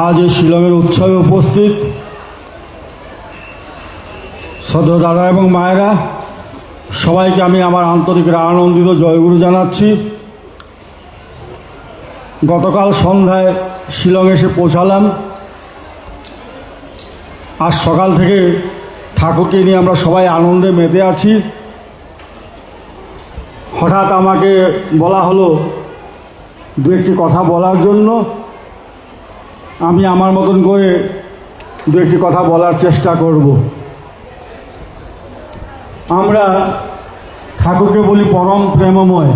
আজ এই শিলংয়ের উৎসবে উপস্থিত সদ্য দাদা এবং মায়েরা, সবাইকে আমি আমার আন্তরিক আনন্দিত জয়গুরু জানাচ্ছি। গতকাল সন্ধ্যায় শিলং এসে পৌঁছালাম। আজ সকাল থেকে ঠাকুরকে নিয়ে আমরা সবাই আনন্দে মেতে আছি। হঠাৎ আমাকে বলা হলো দু একটি কথা বলার জন্য। আমি আমার মতন করে দু একটি কথা বলার চেষ্টা করব। আমরা ঠাকুরকে বলি পরম প্রেমময়।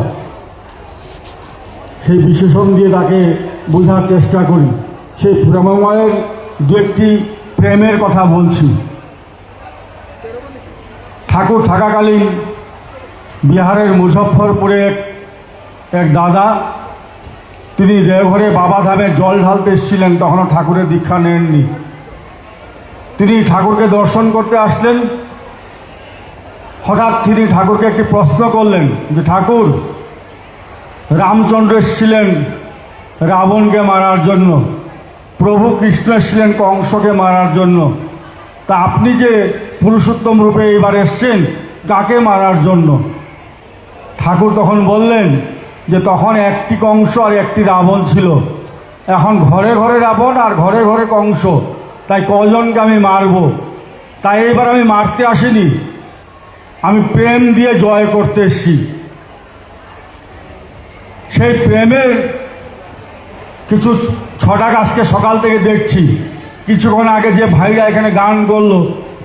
সেই বিশেষণ দিয়ে তাকে বোঝার চেষ্টা করি। সেই প্রেমময়ের দু একটি প্রেমের কথা বলছি। ঠাকুর থাকাকালীন বিহারের মুজফ্ফরপুরে এক- এক দাদা তিনি দেওঘরে বাবা ধামে জল ঢালতে এসেছিলেন, তখনও ঠাকুরের দীক্ষা নেননি। তিনি ঠাকুরকে দর্শন করতে আসলেন। হঠাৎ তিনি ঠাকুরকে একটি প্রশ্ন করলেন যে, ঠাকুর, রামচন্দ্র এসেছিলেন রাবণকে মারার জন্য, প্রভু কৃষ্ণ এসেছিলেন কংসকে মারার জন্য, তা আপনি যে পুরুষোত্তম রূপে এইবার এসছেন, কাকে মারার জন্য? ঠাকুর তখন বললেন যে তখন একটি কংস আর একটি রাবণ ছিল। এখন ঘরে ঘরে রাবণ আর ঘরে ঘরে কংস। তাই কজনকে আমি মারব? তাই এবার আমি মারতে আসিনি। আমি প্রেম দিয়ে জয় করতে এসছি। সেই প্রেমের কিছু ছটা গাছকে সকাল থেকে দেখছি। কিছুক্ষণ আগে যে ভাইরা এখানে গান করল,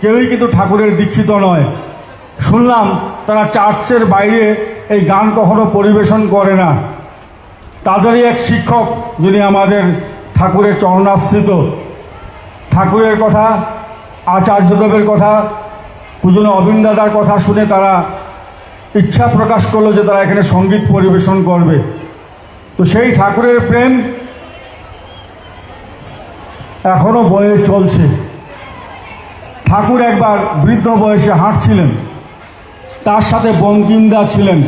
কেউই কিন্তু ঠাকুরের দীক্ষিত নয়। শুনলাম তারা চার্চের বাইরে এই গান কখনো পরিবেশন করে না। তাদেরই এক শিক্ষক যিনি আমাদের ঠাকুরের চরণাশ্রিত। ঠাকুরের কথা আচার্যদেবের কথা পুজনো অবিন দাদার কথা শুনে তারা ইচ্ছা প্রকাশ করল যে তারা এখানে সংগীত পরিবেশন করবে। তো সেই ঠাকুরের প্রেম এখনও বয়ে চলছে। ঠাকুর একবার বৃদ্ধ বয়সে হাঁটছিলেন। তার সাথে বঙ্কিমদা ছিলেন।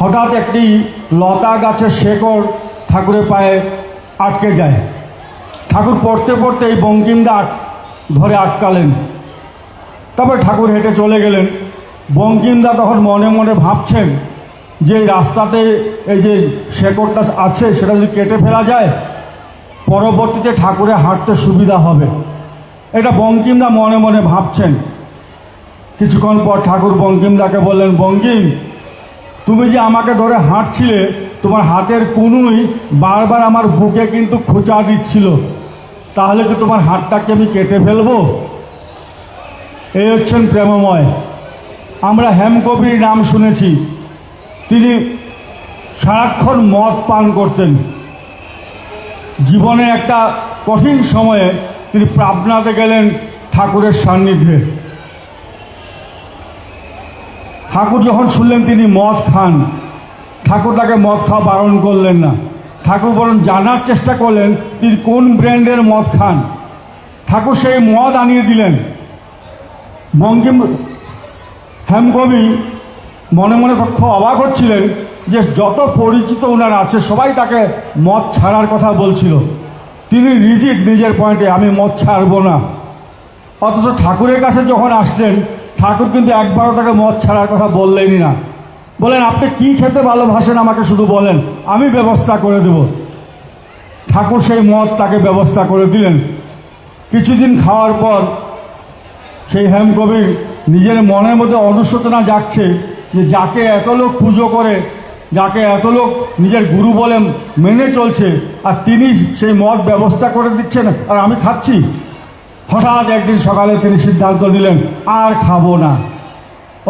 হঠাৎ একটি লতা গাছের শেকড় ঠাকুরের পায়ে আটকে যায়। ঠাকুর পড়তে পড়তে এই বঙ্কিমদা ধরে আটকালেন। তারপর ঠাকুর হেঁটে চলে গেলেন। বঙ্কিমদা তখন মনে মনে ভাবছেন যে রাস্তাতে এই যে শেকড়টা আছে, সেটা যদি কেটে ফেলা যায়, পরবর্তীতে ঠাকুরে হাঁটতে সুবিধা হবে। এটা বঙ্কিমদা মনে মনে ভাবছেন। কিছুক্ষণ পর ঠাকুর বঙ্কিমদাকে বললেন বঙ্কিম তুমি যে আমাকে ধরে হাঁটছিলে, তোমার হাতের কুনুই বারবার আমার বুকে কিন্তু খোঁচা দিচ্ছিল। তাহলে কি তোমার হাতটাকে আমি কেটে ফেলব? এই হচ্ছেন প্রেমময়। আমরা হেমকবির নাম শুনেছি। তিনি সারাক্ষণ মদ পান করতেন। জীবনে একটা কঠিন সময়ে তিনি প্রাবনাতে গেলেন ঠাকুরের সান্নিধ্যে। ঠাকুর যখন শুনলেন তিনি মদ খান, ঠাকুর তাকে মদ খাওয়া বারণ করলেন না। ঠাকুর বরং জানার চেষ্টা করলেন, তিনি কোন ব্র্যান্ডের মদ খান? ঠাকুর সেই মদ আনিয়ে দিলেন। বঙ্কিম হেমকবি মনে মনে তো খুব অবাক হচ্ছিলেন যে যত পরিচিত ওনার আছে, সবাই তাকে মদ ছাড়ার কথা বলছিল। তিনি রিজিট নিজের পয়েন্টে, আমি মদ ছাড়বো না। অথচ ঠাকুরের কাছে যখন আসলেন ঠাকুর কিন্তু একবারও তাকে মদ ছাড়ার কথা বললেনই না। বলেন, আপনি কি খেতে ভালোবাসেন আমাকে শুধু বলেন, আমি ব্যবস্থা করে দেব। ঠাকুর সেই মদ তাকে ব্যবস্থা করে দিলেন। কিছুদিন খাওয়ার পর সেই হেমকবির নিজের মনের মধ্যে অনুশোচনা জাগছে যে যাকে এত লোক পুজো করে, যাকে এত লোক নিজের গুরু বলে মেনে চলছে, আর তিনি সেই মদ ব্যবস্থা করে দিচ্ছেন, আর আমি খাচ্ছি। হঠাৎ একদিন সকালে তিনি সিদ্ধান্ত নিলেন, আর খাব না।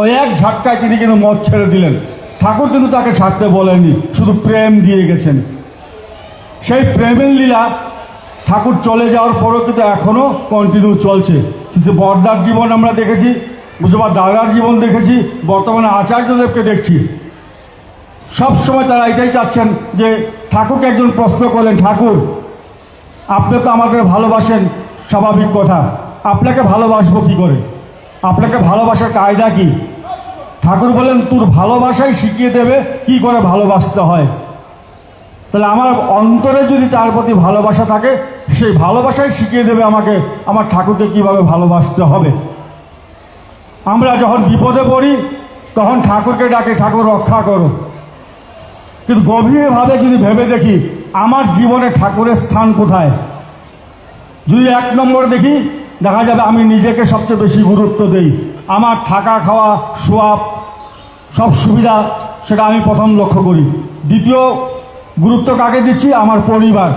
ওই এক ঝটকায় তিনি কিন্তু মদ ছেড়ে দিলেন। ঠাকুর কিন্তু তাকে ছাড়তে বলেননি, শুধু প্রেম দিয়ে গেছেন। সেই প্রেমের লীলা ঠাকুর চলে যাওয়ার পরেও কিন্তু এখনও কন্টিনিউ চলছে। সে বর্দার জীবন আমরা দেখেছি, বুঝবার দাদার জীবন দেখেছি, বর্তমানে আচার্যদেবকে দেখছি। সবসময় তারা এটাই চাচ্ছেন যে ঠাকুরকে একজন প্রশ্ন করলেন, ঠাকুর, আপনি তো আমাদের ভালোবাসেন স্বাভাবিক কথা। আপনাকে ভালোবাসবো কী করে? আপনাকে ভালোবাসার কায়দা কি? ঠাকুর বলেন, তোর ভালোবাসাই শিখিয়ে দেবে কি করে ভালোবাসতে হয়। তাহলে আমার অন্তরে যদি তার প্রতি ভালোবাসা থাকে, সেই ভালোবাসাই শিখিয়ে দেবে আমাকে, আমার ঠাকুরকে কীভাবে ভালোবাসতে হবে। আমরা যখন বিপদে পড়ি, তখন ঠাকুরকে ডাকে, ঠাকুর, রক্ষা করো। কিন্তু গভীরভাবে যদি ভেবে দেখি, আমার জীবনে ঠাকুরের স্থান কোথায়? যদি এক নম্বর দেখি, দেখা যাবে আমি নিজেকে সবচেয়ে বেশি গুরুত্ব দেই। আমার থাকা খাওয়া, শোয়া সব সুবিধা, সেটা আমি প্রথম লক্ষ্য করি। দ্বিতীয় গুরুত্ব কাকে দিচ্ছি? আমার পরিবার।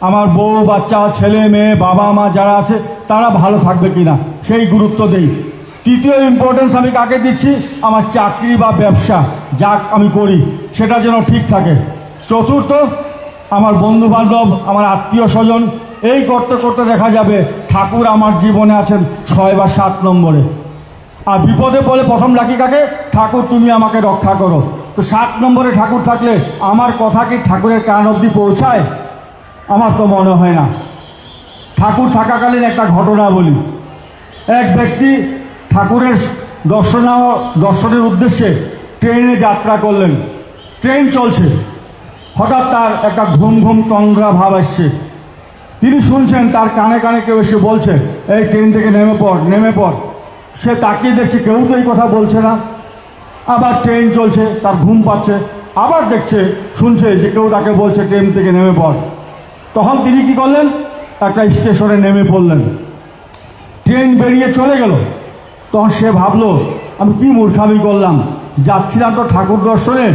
আমার বউ, বাচ্চা, ছেলে, মেয়ে, বাবা, মা যারা আছে, তারা ভালো থাকবে কিনা, সেই গুরুত্ব দেই। তৃতীয় ইম্পর্টেন্স আমি কাকে দিচ্ছি? আমার চাকরি বা ব্যবসা, যা আমি করি, সেটা যেন ঠিক থাকে। চতুর্থ, আমার বন্ধু বান্ধব আমার আত্মীয় স্বজন এই করতে করতে দেখা যাবে। ঠাকুর আমার জীবনে আছেন ছয় বা সাত নম্বরে। আর বিপদে বলে প্রথম ডাকি কাকে? ঠাকুর, তুমি আমাকে রক্ষা করো। তো সাত নম্বরে ঠাকুর থাকলে আমার কথা কি ঠাকুরের কান অবধি পৌঁছায়? আমার তো মনে হয় না। ঠাকুর থাকাকালীন একটা ঘটনা বলি। এক ব্যক্তি ঠাকুরের দর্শনা দর্শনের উদ্দেশ্যে ট্রেনে যাত্রা করলেন। ট্রেন চলছে। হঠাৎ তার একটা ঘুম ঘুম তন্দ্রা ভাব আসছে। তিনি শুনছেন, তার কানে কানে কেউ এসে বলছে, এই ট্রেন থেকে নেমে পড় নেমে পড়। সে তাকিয়ে দেখছে, কেউ তো এই কথা বলছে না। আবার ট্রেন চলছে, তার ঘুম পাচ্ছে। আবার দেখছে, শুনছে যে কেউ তাকে বলছে, ট্রেন থেকে নেমে পড়। তখন তিনি কি করলেন? একটা স্টেশনে নেমে পড়লেন। ট্রেন বেরিয়ে চলে গেল। তখন সে ভাবলো, আমি কি মূর্খামি করলাম? যাচ্ছিলাম তো ঠাকুর দর্শনে।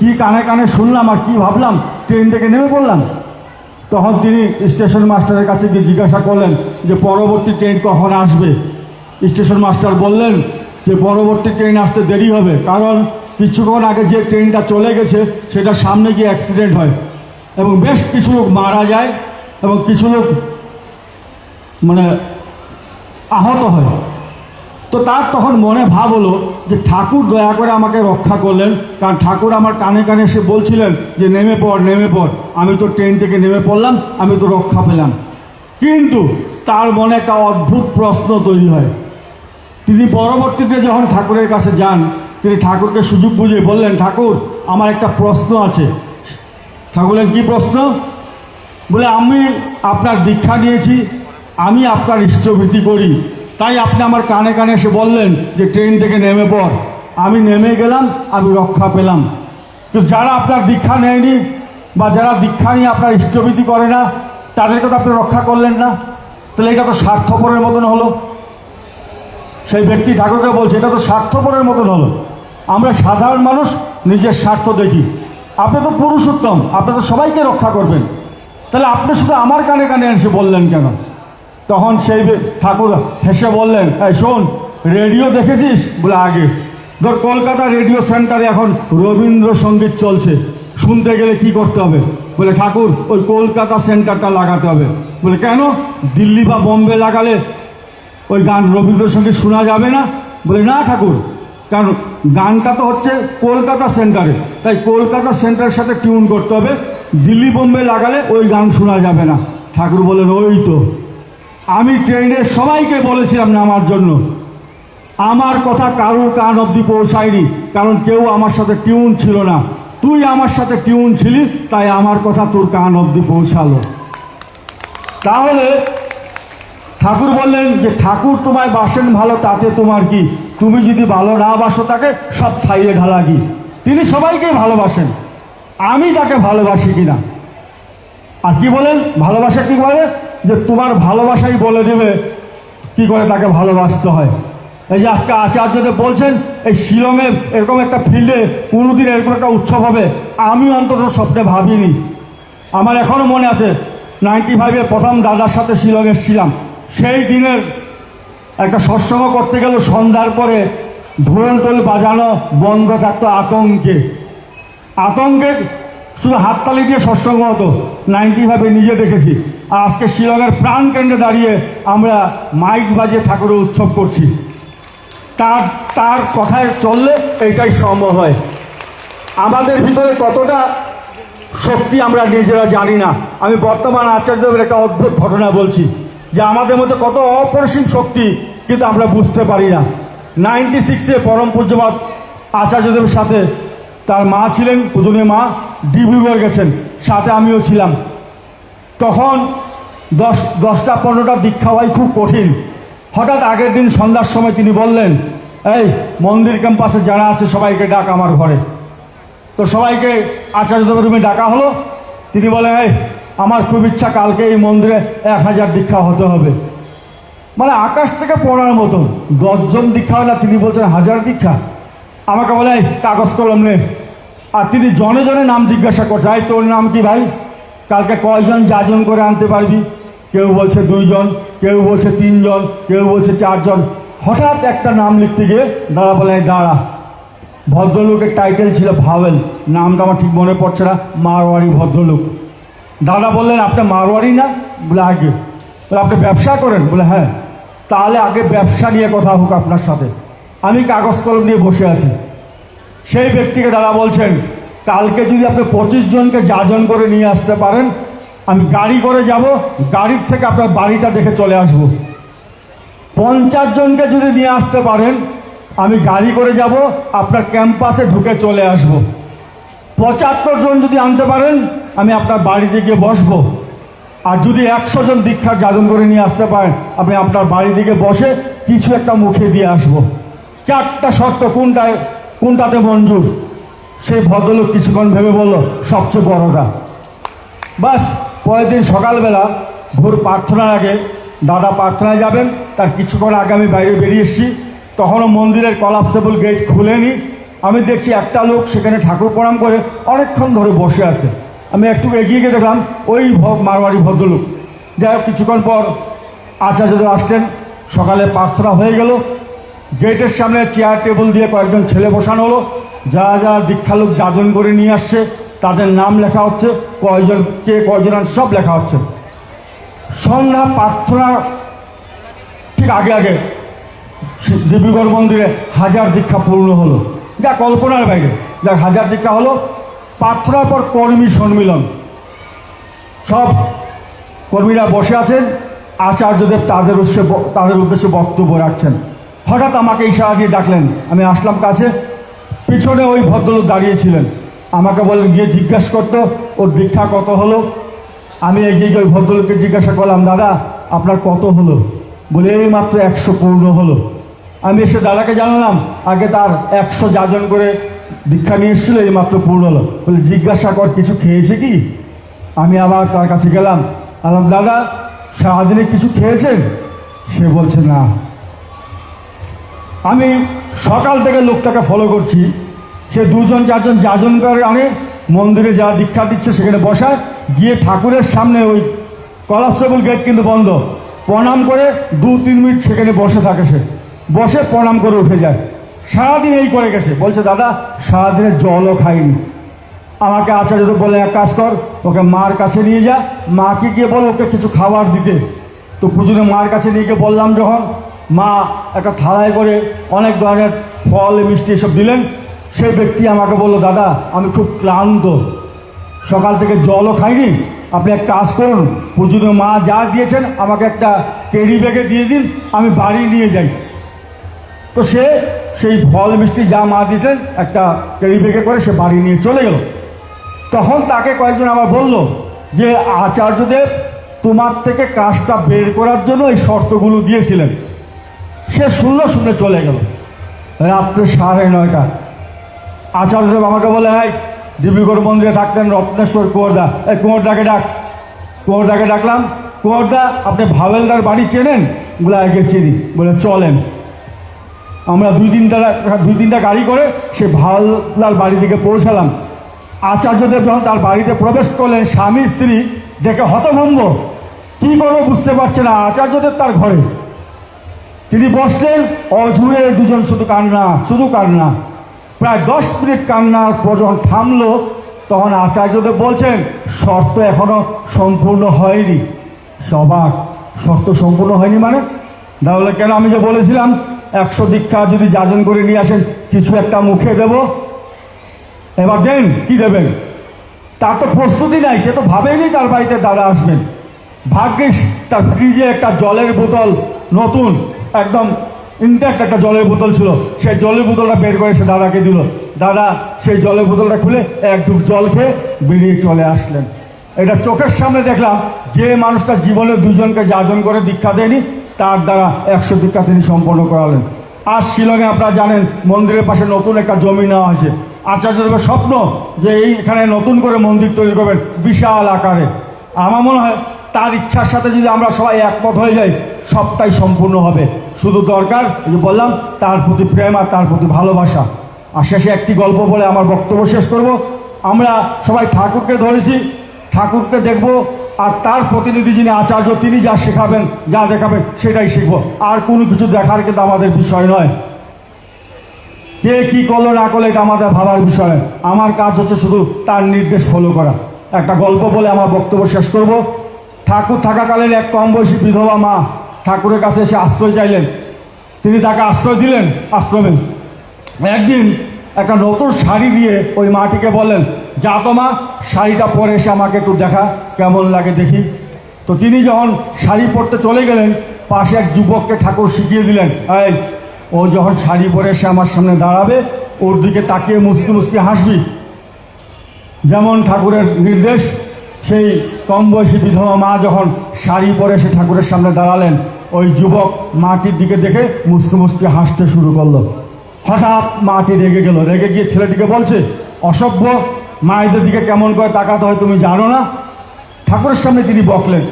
কী কানে কানে শুনলাম আর কি ভাবলাম? ট্রেন থেকে নেমে পড়লাম? তখন তিনি স্টেশন মাস্টারের কাছে গিয়ে জিজ্ঞাসা করলেন যে, পরবর্তী ট্রেন কখন আসবে? স্টেশন মাস্টার বললেন যে, পরবর্তী ট্রেন আসতে দেরি হবে, কারণ কিছুক্ষণ আগে যে ট্রেনটা চলে গেছে, সেটা সামনে গিয়ে অ্যাক্সিডেন্ট হয়। এবং বেশ কিছু লোক মারা যায় এবং কিছু লোক মানে আহত হয়। তো তার তখন মনে ভাব হলো যে ঠাকুর দয়া করে আমাকে রক্ষা করলেন, কারণ ঠাকুর আমার কানে কানে এসে বলছিলেন যে, নেমে পড় নেমে পড়। আমি তো ট্রেন থেকে নেমে পড়লাম, আমি তো রক্ষা পেলাম। কিন্তু তার মনে একটা অদ্ভুত প্রশ্ন তৈরি হয়। তিনি পরবর্তীতে যখন ঠাকুরের কাছে যান, তিনি ঠাকুরকে সুযোগ বুঝে বললেন, ঠাকুর, আমার একটা প্রশ্ন আছে। ঠাকুরের কি প্রশ্ন? বলে, আমি আপনার দীক্ষা নিয়েছি, আমি আপনার ইষ্টভীতি করি। তাই আপনি আমার কানে কানে এসে বললেন যে ট্রেন থেকে নেমে পড়। আমি নেমে গেলাম, আমি রক্ষা পেলাম। তো যারা আপনার দীক্ষা নেয়নি বা যারা দীক্ষা নিয়ে আপনার ইষ্টভীতি করে না তাদেরকে তো আপনি রক্ষা করলেন না? তাহলে এটা তো স্বার্থপরের মতন হলো। সেই ব্যক্তি ঠাকুরকে বলছে, এটা তো স্বার্থপরের মতন হলো। আমরা সাধারণ মানুষ, নিজের স্বার্থ দেখি। আপনি তো পুরুষোত্তম, আপনি তো সবাইকে রক্ষা করবেন। তাহলে আপনি শুধু আমার কানে কানে এসে বললেন কেন? তখন সেই ঠাকুর হেসে বললেন, এই শোন, রেডিও দেখেছিস? বলে, আগে। ধর, কলকাতা রেডিও সেন্টারে এখন রবীন্দ্রসঙ্গীত চলছে। শুনতে গেলে কি করতে হবে? বলে, ঠাকুর, ওই কলকাতা সেন্টারটা লাগাতে হবে। বলে, কেন? দিল্লি বা বোম্বে লাগালে ওই গান রবীন্দ্রসঙ্গীত শোনা যাবে না? বলে, না ঠাকুর, কারণ গানটা তো হচ্ছে কলকাতা সেন্টারে। তাই কলকাতা সেন্টারের সাথে টিউন করতে হবে। দিল্লি, বোম্বে লাগালে ওই গান শোনা যাবে না। ঠাকুর বলেন ওই তো। আমি ট্রেনে সবাইকে বলেছিলাম নামার জন্য। আমার কথা কারোর কান অবধি পৌঁছায়নি, কারণ কেউ আমার সাথে টিউন ছিল না। তুই আমার সাথে টিউন ছিলি, তাই আমার কথা তোর কান অব্দি পৌঁছালো। তাহলে ঠাকুর বললেন যে, ঠাকুর তোমায় বাসেন ভালো, তাতে তোমার কি? তুমি যদি ভালো না বাসো তাকে সব ছাইয়ে ঢালা কি? তিনি সবাইকেই ভালোবাসেন। আমি তাকে ভালোবাসি কিনা? আর কি বলেন? ভালোবাসা কি বলে? যে তোমার ভালোবাসাই বলে দেবে কি করে তাকে ভালোবাসতে হয়। এই যে আজকে আচার্যদেব বলছেন, এই শিলংয়ে এরকম একটা ফিল্ডে কোনোদিন এরকম একটা উৎসব হবে আমি অন্তত স্বপ্নে ভাবিনি। আমার এখনও মনে আছে নাইনটি ফাইভের প্রথম দাদার সাথে শিলং এসেছিলাম। সেই দিনের একটা সৎসঙ্গ করতে গেল, সন্ধ্যার পরে ঢোল টোল বাজানো বন্ধ থাকতো আতঙ্কে। আতঙ্কে শুধু হাততালি দিয়ে সৎসঙ্গ হতো। নাইনটি ফাইভে নিজে দেখেছি। আর আজকে শিলংয়ের প্রাণ কেন্দ্রে দাঁড়িয়ে আমরা মাইক বাজিয়ে ঠাকুরের উৎসব করছি। তার তার কথায় চললে এইটাই সম্ভব হয়। আমাদের ভিতরে কতটা শক্তি আমরা নিজেরা জানি না। আমি বর্তমান আচার্যদেবের একটা অদ্ভুত ঘটনা বলছি যে আমাদের মধ্যে কত অপরিসীম শক্তি কিন্তু আমরা বুঝতে পারি না। নাইনটি সিক্সে পরম পূজ্যবাদ আচার্যদেবের সাথে তার মা ছিলেন, পূজনীয় মা, ডিব্রুগড় গেছেন, সাথে আমিও ছিলাম। তখন দশ, দশটা, পনেরোটা দীক্ষা হয় খুব কঠিন। হঠাৎ আগের দিন সন্ধ্যার সময় তিনি বললেন, এই, মন্দির ক্যাম্পাসে যারা আছে, সবাইকে ডাক আমার ঘরে। তো সবাইকে আচার্য রুমে ডাকা হলো। তিনি বলেন, এই, আমার খুব ইচ্ছা, কালকে এই মন্দিরে এক হাজার দীক্ষা হতে হবে। মানে আকাশ থেকে পড়ার মতন, দশজন দীক্ষা হলে তিনি বলছেন, হাজার দীক্ষা? আমাকে বলে কাগজ কলম নে। আর তিনি জনে জনে নাম জিজ্ঞাসা করছে, এই, তোর নাম কি ভাই? কালকে কয়জন যাজন করে আনতে পারবি? কেউ বলছে দুইজন, কেউ বলছে তিনজন, কেউ বলছে চারজন। হঠাৎ একটা নাম লিখতে গিয়ে দাদা বলে দাঁড়া। ভদ্রলোকের টাইটেল ছিল ভাওয়েল। নামটা আমার ঠিক মনে পড়ছে না মারোয়ারি ভদ্রলোক। দাদা বললেন, আপনি মারোয়ারি না? বলে, আগে। বলে, আপনি ব্যবসা করেন? বলে হ্যাঁ। তাহলে আগে ব্যবসা নিয়ে কথা হোক আপনার সাথে। আমি কাগজ কলম নিয়ে বসে আছি। সেই ব্যক্তিকে দাদা বলছেন, কালকে যদি আপনি পঁচিশ জনকে যাজন করে নিয়ে আসতে পারেন, আমি গাড়ি করে যাব, গাড়ির থেকে আপনার বাড়িটা দেখে চলে আসব। পঞ্চাশ জনকে যদি নিয়ে আসতে পারেন, আমি গাড়ি করে যাব, আপনার ক্যাম্পাসে ঢুকে চলে আসব। পঁচাত্তর জন যদি আনতে পারেন, আমি আপনার বাড়িতে গিয়ে বসব। আর যদি একশো জন দীক্ষার যাজন করে নিয়ে আসতে পারেন, আমি আপনার বাড়ি থেকে বসে কিছু একটা মুখে দিয়ে আসব। চারটা শর্ত কোনটায়, কোনটাতে মঞ্জুর? সেই ভদ্রলোক কিছুক্ষণ ভেবে বলল, সবচেয়ে বড়টা। বাস, পরের দিন সকালবেলা ভোর প্রার্থনার আগে দাদা প্রার্থনায় যাবেন, তার কিছুক্ষণ আগে আমি বাইরে বেরিয়ে এসেছি। তখনও মন্দিরের কলাপসেবল গেট খুলেনি। আমি দেখছি একটা লোক সেখানে ঠাকুর প্রণাম করে অনেকক্ষণ ধরে বসে আছে। আমি একটু এগিয়ে গিয়ে দেখলাম, ওই মারোয়ারি ভদ্রলোক। যাই হোক, কিছুক্ষণ পর আচার্যদেব আসলেন। সকালে প্রার্থনা হয়ে গেল। গেটের সামনে চেয়ার টেবিল দিয়ে কয়েকজন ছেলে বসানো হলো। যারা যারা দীক্ষালোক যাজন করে নিয়ে আসছে, তাদের নাম লেখা হচ্ছে, কয়জন কে কয়জন সব লেখা হচ্ছে। সন্ধ্যা প্রার্থনা ঠিক আগে আগে দেবীগড় মন্দিরে হাজার দীক্ষা পূর্ণ হলো। যা কল্পনার বাইরে। যা হাজার দীক্ষা হলো, প্রার্থনার পর কর্মী সম্মিলন। সব কর্মীরা বসে আছেন, আচার্যদেব তাদের উদ্দেশ্যে তাদের উদ্দেশ্যে বক্তব্য রাখছেন। হঠাৎ আমাকে ইশারা দিয়ে ডাকলেন। আমি আসলাম কাছে। পিছনে ওই ভদ্রলোক দাঁড়িয়েছিলেন আমাকে বললেন, গিয়ে জিজ্ঞাসা করতো ওর দীক্ষা কত হলো? আমি এগিয়ে গিয়ে ওই ভদ্রলোককে জিজ্ঞাসা করলাম, দাদা, আপনার কত হলো? বলে, এই মাত্র একশো পূর্ণ হলো। আমি এসে দাদাকে জানালাম, আগে তার একশো যাজন করে দীক্ষা নিয়ে এসেছিল, এই মাত্র পূর্ণ হলো। বলে, জিজ্ঞাসা কর, কিছু খেয়েছে কি? আমি আবার তার কাছে গেলাম, আলাম, দাদা, সারাদিনে কিছু খেয়েছেন? সে বলছে, না। আমি সকাল থেকে লোকটাকে ফলো করছি। সে দুজন, চারজন যাজন করে আনে মন্দিরে যা দীক্ষা দিচ্ছে সেখানে বসায়। গিয়ে ঠাকুরের সামনে ওই কলাপসেবল গেট কিন্তু বন্ধ। প্রণাম করে দু তিন মিনিট সেখানে বসে থাকে সে। বসে প্রণাম করে উঠে যায়। সারাদিন এই করে গেছে। বলছে, দাদা সারাদিনে জলও খাইনি। আমাকে আচার্য বলে, এক কাজ কর, ওকে মার কাছে নিয়ে যা। মাকে গিয়ে বল ওকে কিছু খাবার দিতে। তো পুজোরে মার কাছে নিয়ে গিয়ে বললাম যখন মা একটা থালায় করে অনেক ধরনের ফল, মিষ্টি এসব দিলেন। সেই ব্যক্তি আমাকে বলল, দাদা, আমি খুব ক্লান্ত। সকাল থেকে জলও খাইনি। আপনি এক কাজ করুন পুজোরে মা যা দিয়েছেন আমাকে একটা কেরি ব্যাগে দিয়ে দিন, আমি বাড়ি নিয়ে যাই। তো সে সেই ফল, মিষ্টি যা মা দিয়েছেন একটা ক্যারি ব্যাগে করে সে বাড়ি নিয়ে চলে গেল। তখন তাকে কয়েকজন আবার বলল যে, আচার্যদেব, তোমার থেকে কাজটা বের করার জন্য এই শর্তগুলো দিয়েছিলেন। সে শুনলো শুনে চলে গেল। রাত্রে সাড়ে নয়টা। আচার্যদেব আমাকে বলে, এই, দেবীগড় মন্দিরে থাকতেন রত্নেশ্বর কুঁয়ারদা। এই, কুঁয়ারদাকে ডাক। কুঁয়ারদাকে ডাকলাম। কুঁয়ারদা, আপনি ভাবেলদার বাড়ি চেনেন? বলে, আগে চিনি। বলে, চলেন। আমরা দুই তিনটা দুই তিনটা গাড়ি করে সে ভাওয়াল বাড়ি থেকে পৌঁছালাম। আচার্যদেব যখন তার বাড়িতে প্রবেশ করলেন, স্বামী স্ত্রী দেখে হতভম্ব। কী করব বুঝতে পারছে না। আচার্যদেব তার ঘরে। তিনি বসলেন, অঝুরে দুজন শুধু কান্না শুধু কান্না। প্রায় দশ মিনিট কান্নার পর যখন থামলো, তখন আচার্যদেব বলছেন, শর্ত এখনও সম্পূর্ণ হয়নি। সবাক শর্ত সম্পূর্ণ হয়নি মানে? তাহলে কেন আমি যে বলেছিলাম, একশো দীক্ষা যদি যাজন করে নিয়ে আসেন, কিছু একটা মুখে দেব? এবার দেন, কি দেবেন? তার তো প্রস্তুতি নাই, সে তো ভাবেনি তার বাড়িতে দাদা আসবেন। ভাগ্যিস, তার ফ্রিজে একটা জলের বোতল নতুন। একদম ইনট্যাক্ট একটা জলের বোতল ছিল। সেই জলের বোতলটা বের করে সে দাদাকে দিল। দাদা, সেই জলের বোতলটা খুলে এক ডুব জল খেয়ে বেরিয়ে চলে আসলেন। এটা চোখের সামনে দেখলাম, যে মানুষটা জীবনে দুজনকে যাজন করে দীক্ষা দেয়নি, তার দ্বারা একশো দীক্ষা তিনি সম্পন্ন করালেন। আজ শিলংয়ে আপনারা জানেন, মন্দিরের পাশে নতুন একটা জমি নেওয়া হয়েছে। আচার্যদেবের স্বপ্ন যে এই এখানে নতুন করে মন্দির তৈরি করবেন বিশাল আকারে। আমার মনে হয় তার ইচ্ছার সাথে যদি আমরা সবাই একমত হয়ে যাই, সবটাই সম্পূর্ণ হবে। শুধু দরকার যে বললাম, তার প্রতি প্রেম আর তার প্রতি ভালোবাসা। আর শেষে একটি গল্প বলে আমার বক্তব্য শেষ করব। আমরা সবাই ঠাকুরকে ধরেছি, ঠাকুরকে দেখব, আর তার প্রতিনিধি যিনি আচার্য, তিনি যা শেখাবেন, যা দেখাবেন, সেটাই শিখব। আর কোনো কিছু দেখার কিন্তু আমাদের বিষয় নয়। কে কি করল, না করল, এটা আমাদের ভাবার বিষয় আমার কাজ হচ্ছে শুধু তার নির্দেশ ফলো করা। একটা গল্প বলে আমার বক্তব্য শেষ করব। ঠাকুর থাকাকালীন এক কম বয়সী বিধবা মা ঠাকুরের কাছে এসে আশ্রয় চাইলেন। তিনি তাকে আশ্রয় দিলেন, আশ্রমে। একদিন একটা নতুন শাড়ি দিয়ে ওই মাটিকে বললেন, যা তো মা, শাড়িটা পরে এসে আমাকে একটু দেখা, কেমন লাগে দেখি। তো তিনি যখন শাড়ি পরতে চলে গেলেন, পাশে এক যুবককে ঠাকুর শিখিয়ে দিলেন, এই, ও যখন শাড়ি পরে এসে আমার সামনে দাঁড়াবে, ওর দিকে তাকিয়ে মুসকি মুসকি হাসবি। যেমন ঠাকুরের নির্দেশ সেই কম বয়সী বিধবা মা যখন শাড়ি পরে সে ঠাকুরের সামনে দাঁড়ালেন, ওই যুবক মাটির দিকে দেখে মুসকি মুসকি হাসতে শুরু করল। হঠাৎ মাটি রেগে গেল। রেগে গিয়ে ছেলেটিকে বলছে, অসভ্য, মায়েদের দিকে কেমন করে তাকাতে হয় তুমি জানো না? ঠাকুরের সামনে তিনি বকলেন।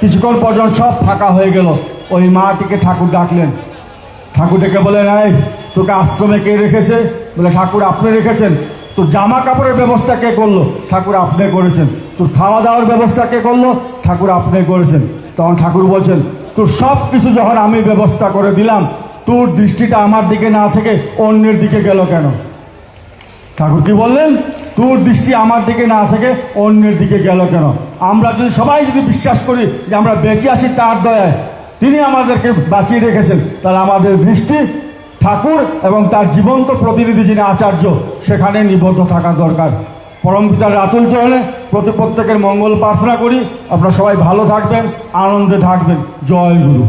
কিছুক্ষণ পর্যন্ত সব ফাঁকা হয়ে গেল, ওই মাটিকে ঠাকুর ডাকলেন। ঠাকুর ডেকে বলে নাই তোকে আশ্রমে কে রেখেছে? বলে, ঠাকুর আপনি রেখেছেন। তো জামা কাপড়ের ব্যবস্থা কে করল? ঠাকুর আপনি করেছেন। তোর খাওয়া দাওয়ার ব্যবস্থা কে করল? ঠাকুর আপনি করেছেন। তখন ঠাকুর বলছেন, তোর সব কিছু যখন আমি ব্যবস্থা করে দিলাম, তোর দৃষ্টিটা আমার দিকে না থেকে অন্যের দিকে গেল কেন? ঠাকুর কি বললেন? তোর দৃষ্টি আমার দিকে না থেকে অন্যের দিকে গেল কেন? আমরা যদি সবাই যদি বিশ্বাস করি যে আমরা বেঁচে আসি তার দয়ায়, তিনি আমাদেরকে বাঁচিয়ে রেখেছেন, তাহলে আমাদের দৃষ্টি ঠাকুর এবং তার জীবন্ত প্রতিনিধি যিনি আচার্য, সেখানে নিবদ্ধ থাকা দরকার। পরম পিতার রাতুল চরণে প্রতি প্রত্যেকের মঙ্গল প্রার্থনা করি। আপনারা সবাই ভালো থাকবেন আনন্দে থাকবেন। জয় গুরু।